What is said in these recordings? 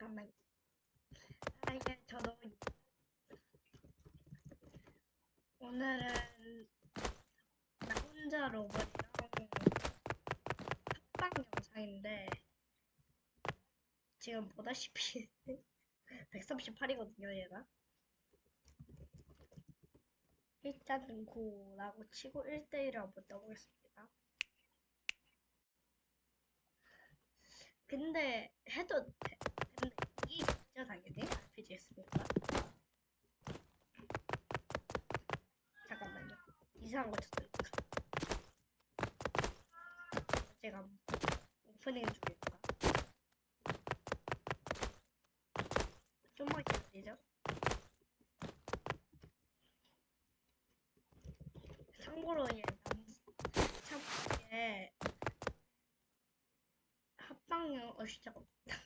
잠깐만. 아, 이게 저도 오늘은 나 혼자 로봇이랑 합방 영상인데 지금 보다시피 138이거든요, 얘가. 일단은 고라고 치고 1대1을 한번 떠보겠습니다. 근데 해도 돼. 근데 이기겠죠 당연히 RPG 했으니까. 잠깐만요. 이상한 거 쳤으니까. 제가 오프닝 중이니까. 좀만 기다리죠. 참고로 얘 남, 참, 얘 합방용, 어, 진짜. 합방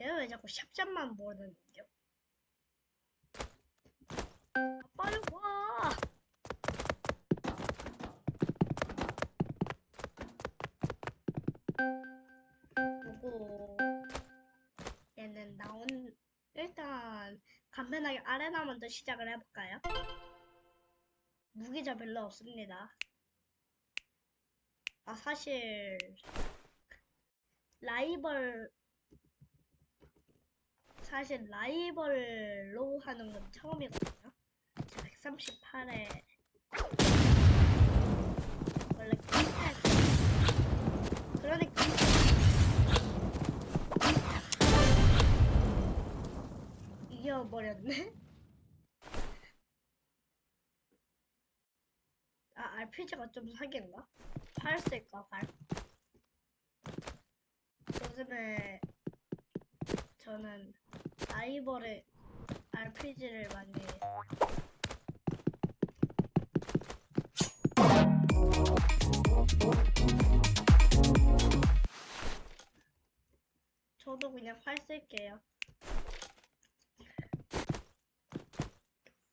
얘왜 자꾸 샵잡만 모르는겨? 아, 빨리 와! 요거 얘는 나온 일단 간편하게 아레나 먼저 시작을 해볼까요? 무기자 별로 없습니다. 아 사실 라이벌 사실 라이벌로 하는 건 처음이거든요. 138에 원래 킹패 그러니까 이겨버렸네. 아 RPG가 좀 사기인가? 팔 쓸까 발? 요즘에 저는 라이벌의 RPG를 많이 저도 그냥 활 쓸게요.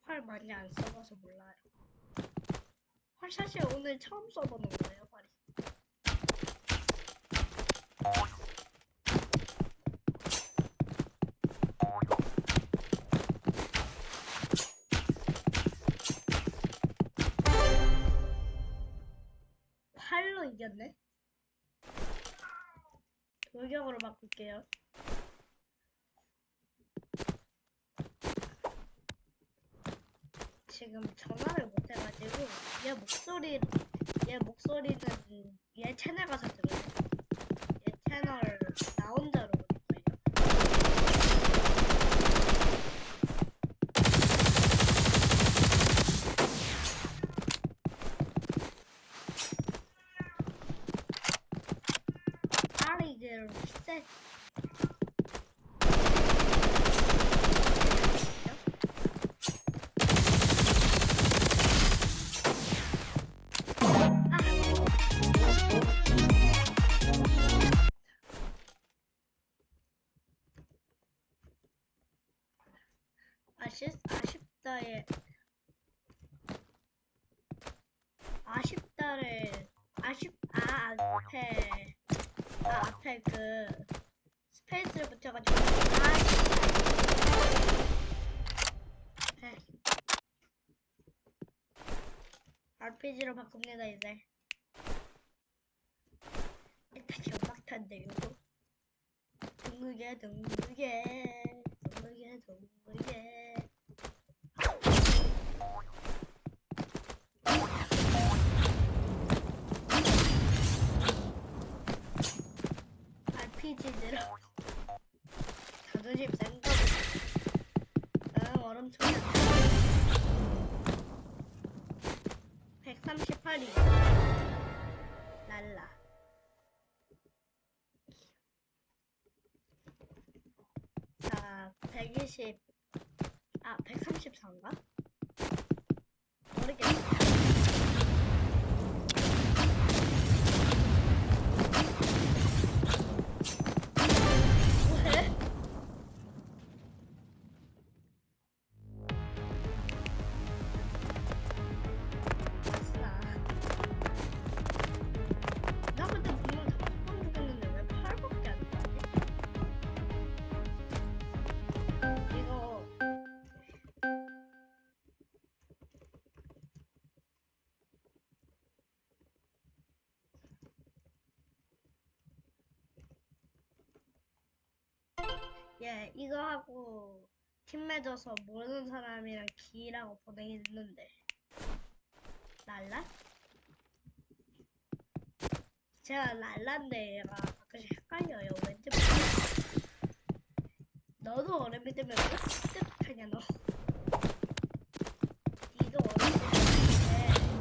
활 많이 안 써봐서 몰라요. 활 사실 오늘 처음 써보는 거예요, 활이. 돌격으로 바꿀게요. 지금 전화를 못 해가지고 얘 목소리 얘 목소리는 얘 채널 가서 들어요. 얘 채널 아그 스페이스를 붙여가지고. 아 네. RPG로 바꿉니다 이제. 일단 연막탄데 이거. 둥글게 둥글게 둥글게 둥글게 RPG대로 자존심 센 거. 응, 얼음 총이 138이 날라. 자, 120, 아, 134인가? 모르겠어. 예, 이거 하고 팀 맺어서 모르는 사람이랑 기라고 보내겠는데. 랄라? 제가 랄라인데 얘가 가끔씩 헷갈려요. 왠지 모르겠어. 너도 얼음이 되면 왜 뜻하냐 너. 니도 얼음이 되면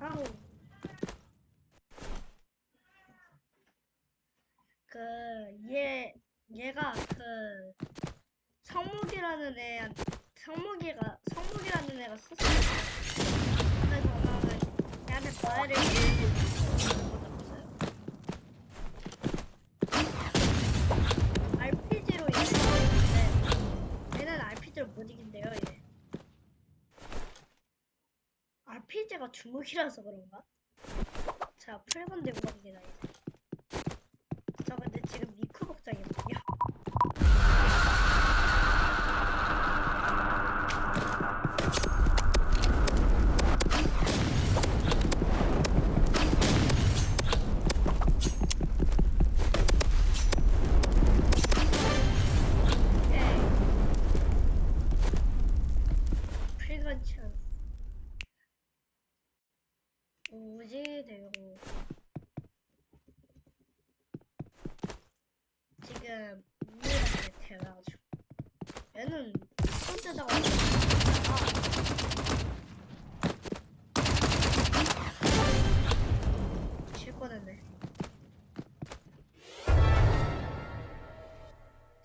아우. 그, 얘, 얘가 그, 성묵이라는 애, 성묵이가, 성묵이라는 애가 스스로 그래서 나는 얘한테 과외를 못했어요. RPG로 얘를 이기는데, 얘는 RPG를 못 이긴대요, 얘. 주먹이라서 그런가? 자, 풀건 들고 갑니다, 이제. 저 근데 지금 미쿠 복장이거든요. 오케이. 풀건 찬스. 우지 되고 지금 우리한테 태워가지고. 얘는 손대다가 칠 뻔했네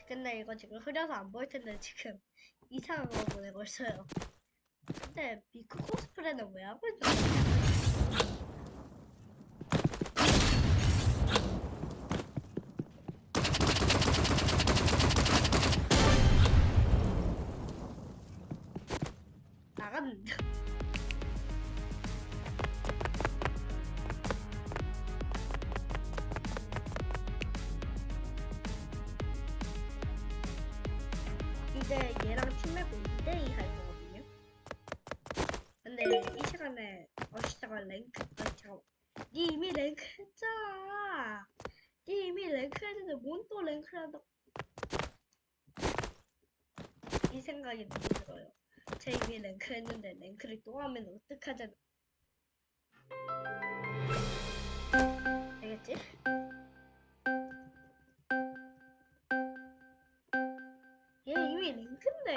근데 이거 지금 흐려서 안 보일 텐데 지금 이상한 거 보내고 있어요. 근데 미크 코스프레는 왜 하고 있는 거야? 이제 얘랑 팀맵 2대2 할 거거든요. 근데 이 시간에 어시다가 랭크, 아, 잠깐만. 니 이미 랭크 했잖아. 니 이미 랭크 했는데 뭔 또 랭크를 한다. 이 생각이 너무 들어요. 제 이미 랭크 했는데 랭크를 또 하면 어떡하잖아. 알겠지? 얘 이미 랭크인데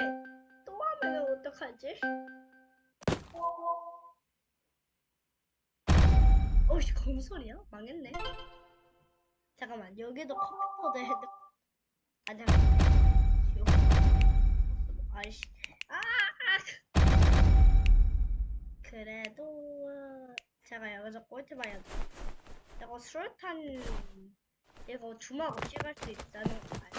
또 하면 어떡하지? 어이씨 검소리야? 망했네. 잠깐만 여기도 컴퓨터도 헤드 아 잠깐만. 아이씨 그래도 제가 여기서 꼴찌 봐야 돼. 이거 수류탄 이거 주먹 찍을 수 있다는 거 알지?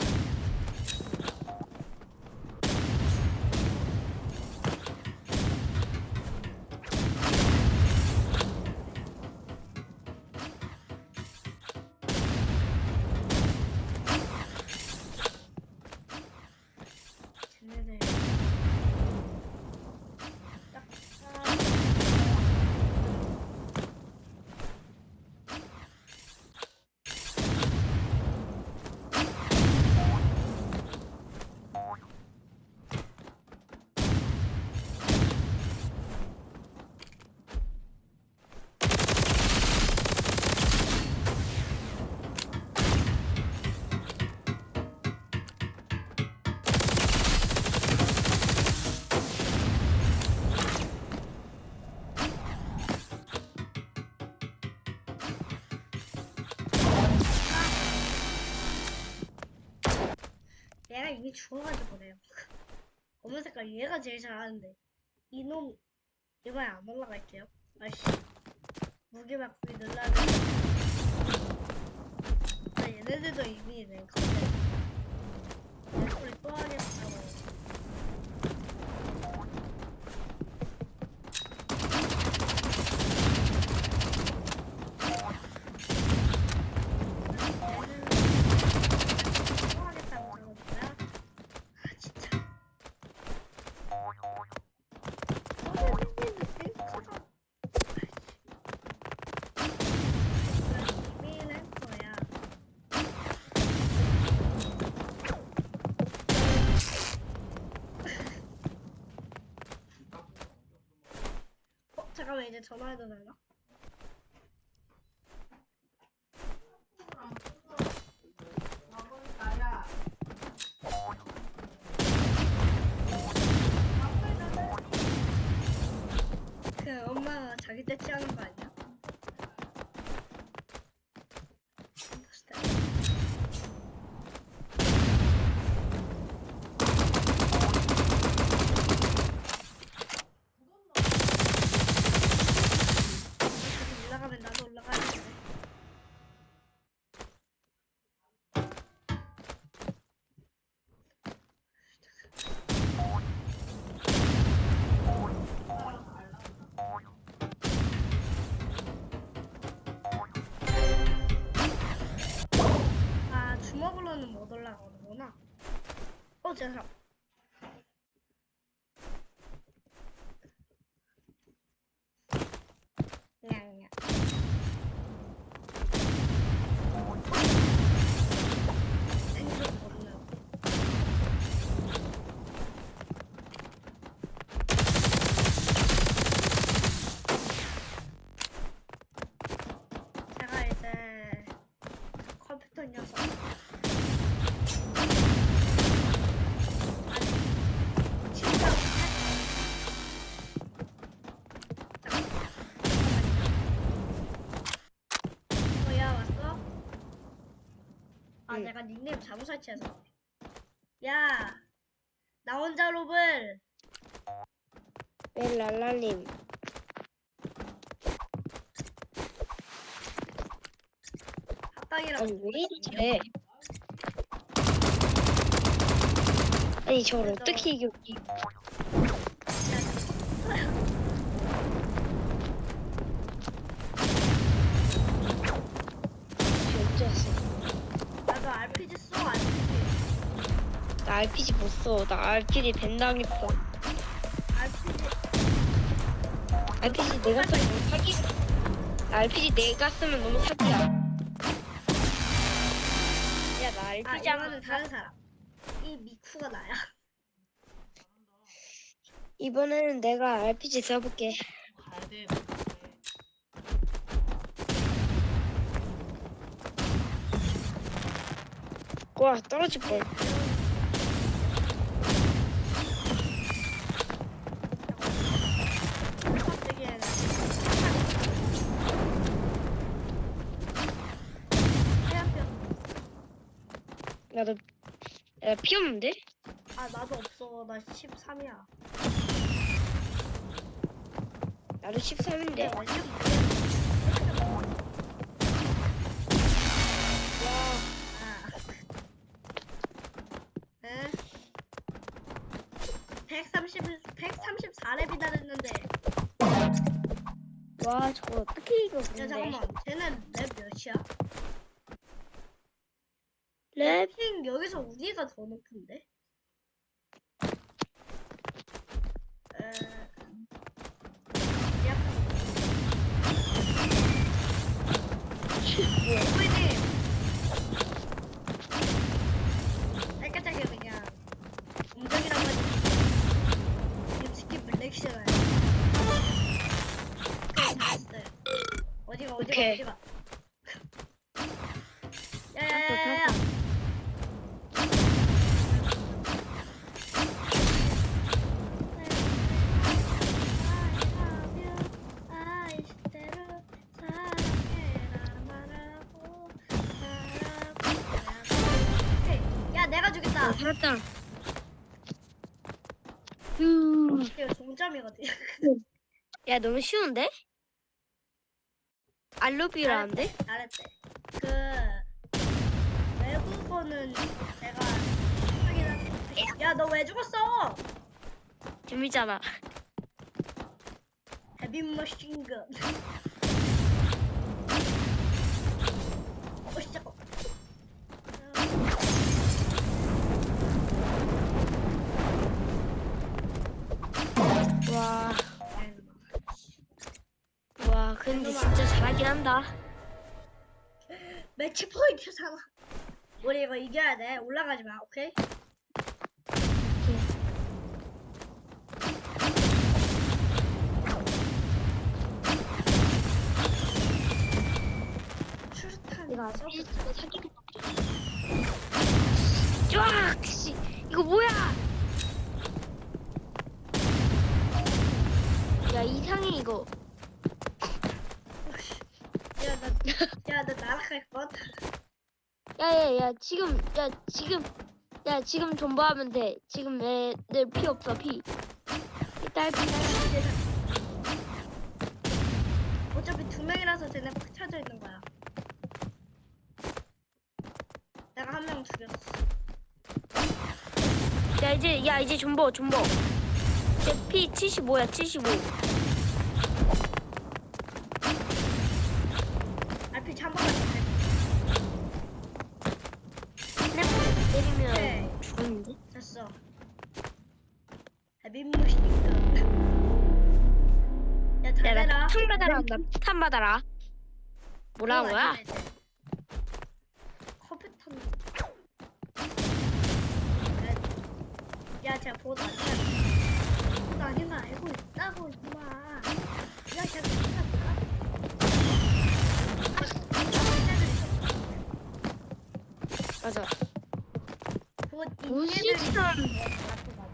이미 죽어가지고 그래요. 검은 색깔 얘가 제일 잘하는데 이놈 이번에 안 올라갈게요. 아씨 무게 바꾸기 눌러야 아, 얘네들도 이미 랭커인데 랭커를 또 하겠다고. 얘는 또 하겠다고 그러는 거야? 아 진짜. 선생님은 탱크가 엄마랑 이제 전화해도 되나? 그 엄마가 자기 떼치하는 어 잠깐. 닉네임 잘못 설치해서. 야! 나 혼자 롭을 네, 랄랄님. 합방이랑 아니, 왜 이래? 아니, 저걸 어떻게 이겼지? 언제 왔어? 나도 RPG 써 RPG 나 RPG 못 써. 나 RPG 밴 당했어. RPG RPG 내가 쓰면 너무 사기. 나 RPG 내가 쓰면 너무 사기야. 야, 나 아 RPG 안 이거는 다른 사람 이 미쿠가 나야 이번에는 내가 RPG 써볼게. 가야 돼. 와, 떨어질 걸. 갑자기 해안병 야, 너, 야, 나피 없는데? 아 나도 없어 나 13이야 나도 13인데. 내 완전 와, 아. 에? 130, 134렙이나 됐는데 와, 저거 어떻게 이겨, 야 근데. 잠깐만 쟤는 렙 몇이야? 랩? 핑 여기서 우리가 더 높은데? 아, 살았다. 음. 이거 동점이거든 야, 너무 쉬운데? 알로비라는데? 잘했대 그 외국어는 내가 하긴 야너 왜 죽었어 재밌잖아. 헤비 머신건 어 시작 와. 와, 근데 진짜 잘하긴 한다. 매치 포인트 삼아. 우리 이거 이겨야 돼. 올라가지 마. 오케이? 이거 뭐야? 이거 야, 나, 야, 나 날아갈 것. 야야야 지금 야 지금 야 지금 존버하면 돼 지금 내내피 없어 피 딸피 어차피 두 명이라서 쟤네 팍 쳐져 있는 거야. 내가 한 명 죽였어. 야 이제 야 이제 존버 존버 이제 피 75야 75 받아라. 뭐라는 거야? 탄. 야, 제가 아닌 거 알고 있다고, 임마. 야, 제가 끝났다. 맞아. 그거 무시선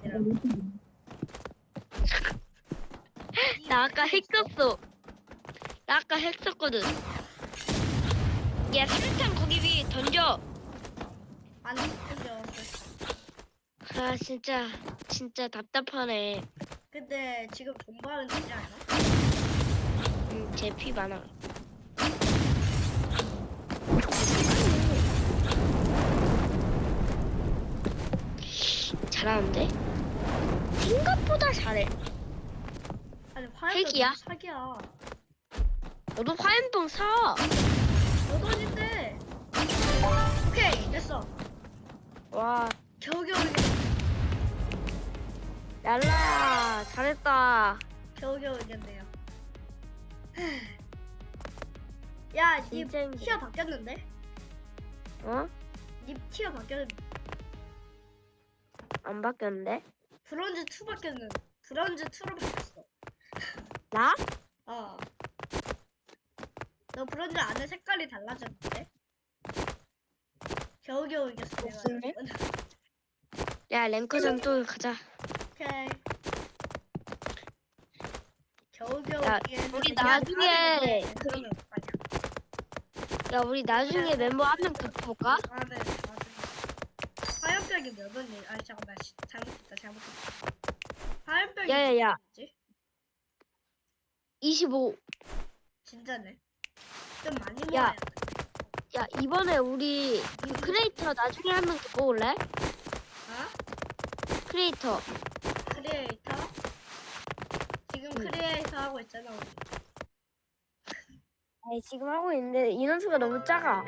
나 아까 핵 썼어 나 아까 핵 썼거든 야 수류탄 거기 위에 던져 안 던져. 아 진짜 진짜 답답하네 근데 지금 존버하는 되지 않아? 음, 제피 많아 잘하는데? 생각보다 잘해 아니 핵이야? 사기야. 너도 화염병 사너 돈인데. 오케이 됐어. 와, 겨우겨우 이겼. 랄라, 잘했다. 겨우겨우 이겼네요. 야, 니 진짜 힘들어. 티어 바뀌었는데? 어? 니 티어 바뀌었는데? 안 바뀌었는데? 브론즈 2 바뀌었는데? 브론즈 2로 바뀌었어. 나? 어. 너 브론즈 안에 색깔이 달라졌는데? 겨우겨우 이겼어. 내가. 없었네? 야, 랭커전 또 가자. 오케이. 겨우겨우 야, 우리 야, 나중에 그- 그러면 어떡하냐. 야, 우리 나중에 멤버 한명더 뽑을까? 아, 네, 맞아요. 화염병이 몇 원이? 아니 잠깐만, 씨, 잘못했다, 잘못했다. 화염병이 야, 야, 야. 뭐지? 25. 진짜네. 좀 많이 야. 모아야 돼. 야, 이번에 우리 그 크리에이터 나중에 한명더 뽑을래? 어? 크리에이터. 크리에이터? 지금 응. 크리에이터 하고 있잖아. 우리. 아니, 지금 하고 있는데 인원수가 너무 작아.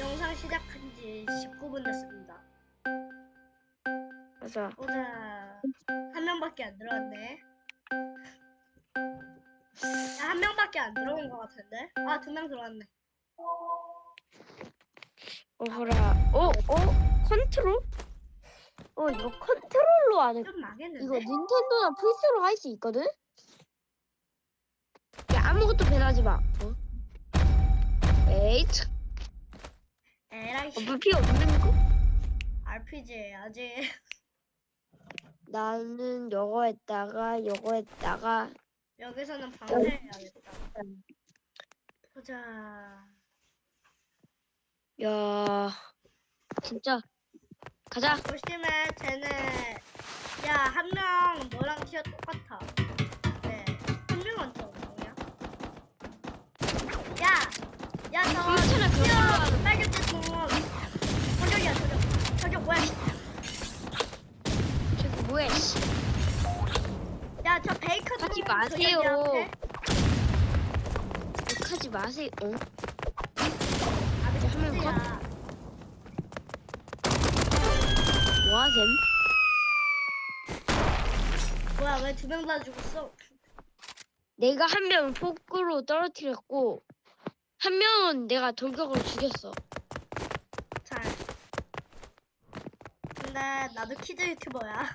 영상 시작한 지 19분 됐습니다. 맞아. 보자. 한 명밖에 안 들어왔네. 야, 한 명밖에 안 들어온 것 같은데? 아, 두 명 들어왔네. 어허라. 어? 어? 컨트롤? 어, 이거 컨트롤로 안 해. 좀 망했는데? 이거 닌텐도나 플스로 할 수 있거든? 야 아무것도 변하지 마. 어? 에이 참. 에라이, 어, 물피 없는 거? RPG 해야지. 나는 요거 했다가 요거 했다가 여기서는 방패해야겠다. 보자. 야 진짜 가자. 조심해, 쟤네. 야, 한 명 너랑 티어 똑같아. 네. 한 명은 저 뭐야? 야! 야, 저 괜찮아, 그런 걸로 티어 하면 빨간색 돈. 저격이야, 저격. 저격 뭐야, 씨. 저기 뭐야 씨. 야, 저 베이컨 하지 돈 마세요. 저격이 앞에. 욕하지 마세요. 어? 아, 이제 한명 야 뭐하셈? 뭐야, 왜 두 명 다 죽었어? 내가 한명 폭으로 떨어뜨렸고 한 명은 내가 돌격으로 죽였어. 잘. 근데 나도 키즈 유튜버야.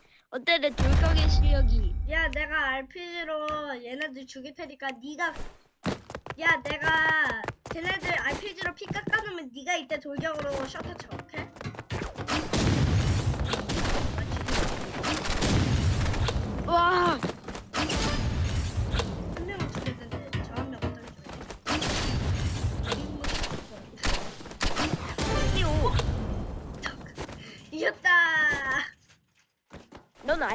어때 내 돌격의 실력이? 야 내가 RPG로 얘네들 죽일 테니까 네가 야 내가 걔네들 RPG로 피 깎아놓으면 네가 이때 돌격으로 셔터 쳐 오케이? 와,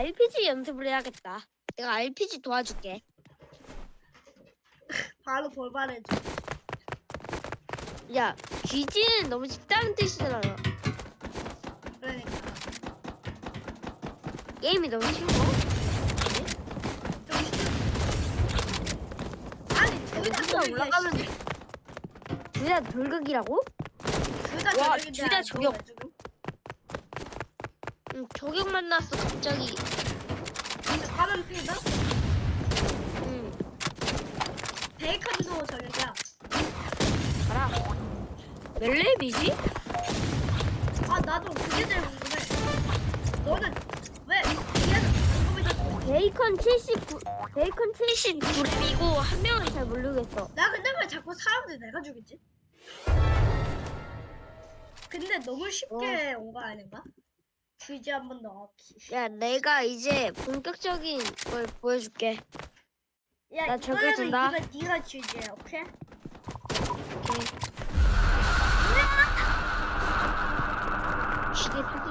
RPG 연습을 해야겠다. 내가 RPG 도와줄게. 바로 돌발해줘 야, 귀지는 너무 쉽다는 뜻이잖아. 그러니까 게임이 너무 쉬워. 좀 아니 둘다 돌격이야 올라가면 둘다 돌격이라고? 둘다 와, 돌격인데 둘다 저격. 응, 저격 만났어 갑자기. 까만 피다? 응, 베이컨도 저격이야 가라. 몇 렙이지? 아 나도 그게 제일 궁금해. 너는 왜 방금이 더 베이컨 79, 베이컨 79렙이고 한 명은 잘 모르겠어. 나 근데 왜 자꾸 사람들 내가 죽이지? 근데 너무 쉽게 온 거 아닌가? 주지 한번 넣기. 야, 내가 이제 본격적인 걸 보여줄게. 야나 이거는 저격준다. 네가 네가 주지야, 오케이? 오케이. 시계 사기.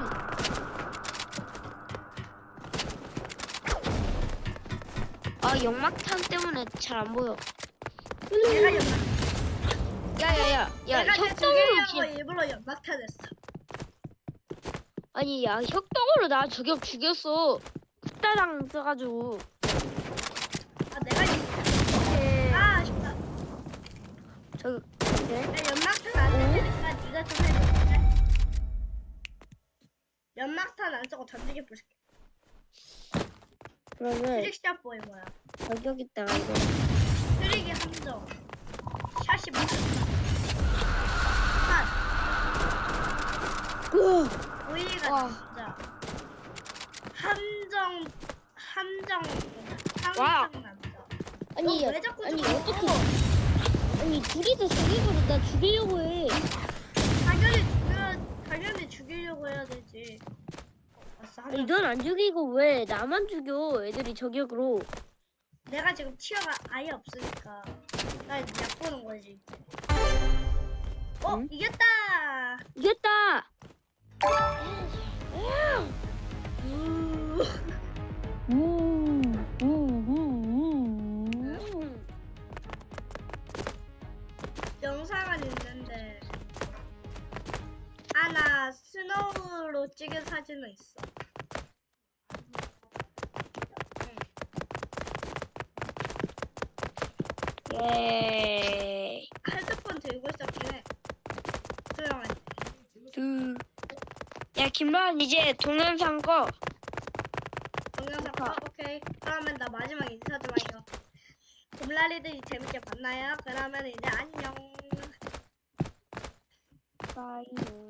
아, 연막탄 때문에 잘 안 보여. 내가 연막. 야야야, 야 내가 쟤 협동으로 죽이려고 기... 일부러 연막탄 했어. 아니 야 협동으로 나 저격 죽였어. 후다당 써가지고. 아 내가 연- 오케이. 아 아쉽다. 저 네? 나 연막탄 안 던지니까 네가 좀 해줘. 연막탄 안 쓰고 던지게 보실게. 그러면 트릭샷 보이 뭐야? 저격 있다가 이거. 쓰레기 함정 샷이? 샷 으, 오이가 와. 진짜 함정 함정 와. 함정 남자 아니 너왜 자꾸 아니 저거 어떻게? 아니 둘이서 저격으로 나 죽이려고 해. 당연히 죽여 당연히 죽이려고 해야 되지 아싸 아니 하나. 넌 안 죽이고 왜 나만 죽여? 애들이 저격으로. 내가 지금 티어가 아예 없으니까 나 약보는 거지 어 응? 이겼다 이겼다. 야 김만 이제 동영상 꺼. 동영상. 어, 오케이. 그러면 나 마지막 인사 좀 할게요. 곰라리들이 재밌게 봤나요? 그러면 이제 안녕. 빠이.